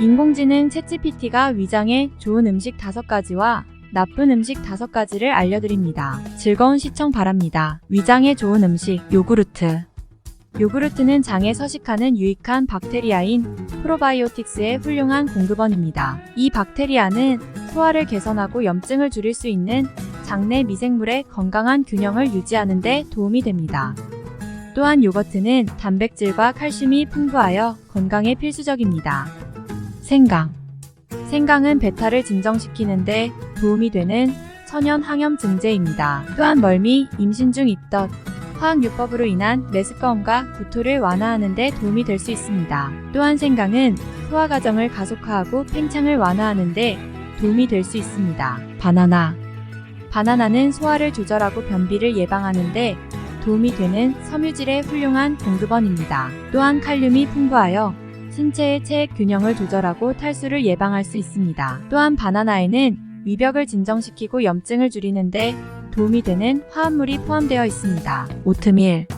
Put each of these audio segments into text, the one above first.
인공지능 챗GPT가 위장에 좋은 음식 5가지와 나쁜 음식 5가지를 알려드립니다. 즐거운 시청 바랍니다. 위장에 좋은 음식, 요구르트. 요구르트는 장에 서식하는 유익한 박테리아인 프로바이오틱스의 훌륭한 공급원입니다. 이 박테리아는 소화를 개선하고 염증을 줄일 수 있는 장내 미생물의 건강한 균형을 유지하는 데 도움이 됩니다. 또한 요거트는 단백질과 칼슘이 풍부하여 건강에 필수적입니다. 생강. 생강은 배탈을 진정시키는데 도움이 되는 천연 항염 증제입니다. 또한 멀미, 임신 중 입덧, 화학요법으로 인한 메스꺼움과 구토를 완화하는 데 도움이 될 수 있습니다. 또한 생강은 소화 과정을 가속화하고 팽창을 완화하는 데 도움이 될 수 있습니다. 바나나. 바나나는 소화를 조절하고 변비를 예방하는 데 도움이 되는 섬유질의 훌륭한 공급원입니다. 또한 칼륨이 풍부하여 신체의 체액 균형을 조절하고 탈수를 예방할 수 있습니다. 또한 바나나에는 위벽을 진정시키고 염증을 줄이는데 도움이 되는 화합물이 포함되어 있습니다. 오트밀.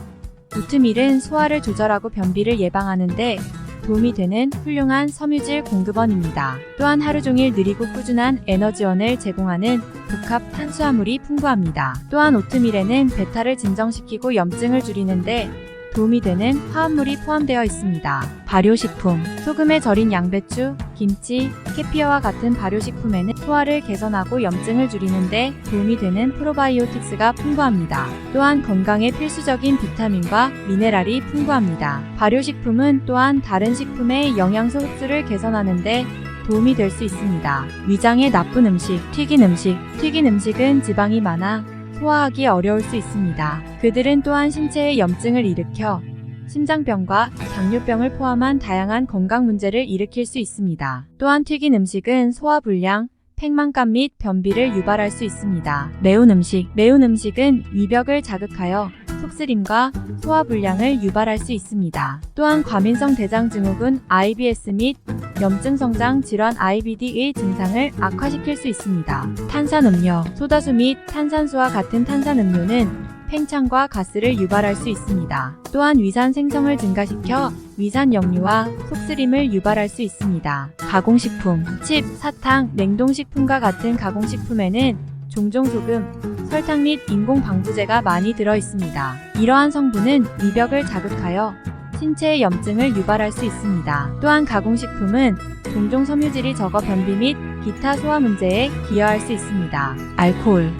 오트밀은 소화를 조절하고 변비를 예방하는데 도움이 되는 훌륭한 섬유질 공급원입니다. 또한 하루 종일 느리고 꾸준한 에너지원을 제공하는 복합 탄수화물이 풍부합니다. 또한 오트밀에는 배탈을 진정시키고 염증을 줄이는데 도움이 되는 화합물이 포함되어 있습니다. 발효식품, 소금에 절인 양배추, 김치, 캐피어와 같은 발효식품에는 소화를 개선하고 염증을 줄이는데 도움이 되는 프로바이오틱스가 풍부합니다. 또한 건강에 필수적인 비타민과 미네랄이 풍부합니다. 발효식품은 또한 다른 식품의 영양소 흡수를 개선하는데 도움이 될 수 있습니다. 위장에 나쁜 음식, 튀긴 음식. 튀긴 음식은 지방이 많아 소화하기 어려울 수 있습니다. 그들은 또한 신체에 염증을 일으켜 심장병과 당뇨병을 포함한 다양한 건강 문제를 일으킬 수 있습니다. 또한 튀긴 음식은 소화 불량, 팽만감 및 변비를 유발할 수 있습니다. 매운 음식, 매운 음식은 위벽을 자극하여 속쓰림과 소화불량을 유발할 수 있습니다. 또한 과민성 대장증후군 IBS 및 염증 성장 질환 IBD의 증상을 악화시킬 수 있습니다. 탄산음료, 소다수 및 탄산수와 같은 탄산음료는 팽창과 가스를 유발할 수 있습니다. 또한 위산 생성을 증가시켜 위산 역류와 속쓰림을 유발할 수 있습니다. 가공식품, 칩, 사탕, 냉동식품과 같은 가공식품에는 종종 소금, 설탕 및 인공 방부제가 많이 들어 있습니다. 이러한 성분은 위벽을 자극하여 신체의 염증을 유발할 수 있습니다. 또한 가공식품은 종종 섬유질이 적어 변비 및 기타 소화 문제에 기여할 수 있습니다. 알코올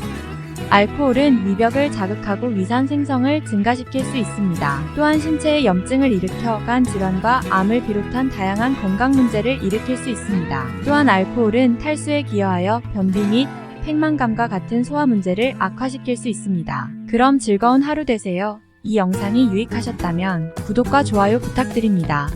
알코올은 위벽을 자극하고 위산 생성을 증가시킬 수 있습니다. 또한 신체에 염증을 일으켜 간 질환과 암을 비롯한 다양한 건강 문제를 일으킬 수 있습니다. 또한 알코올은 탈수에 기여하여 변비 및 팽만감과 같은 소화 문제를 악화시킬 수 있습니다. 그럼 즐거운 하루 되세요. 이 영상이 유익하셨다면 구독과 좋아요 부탁드립니다.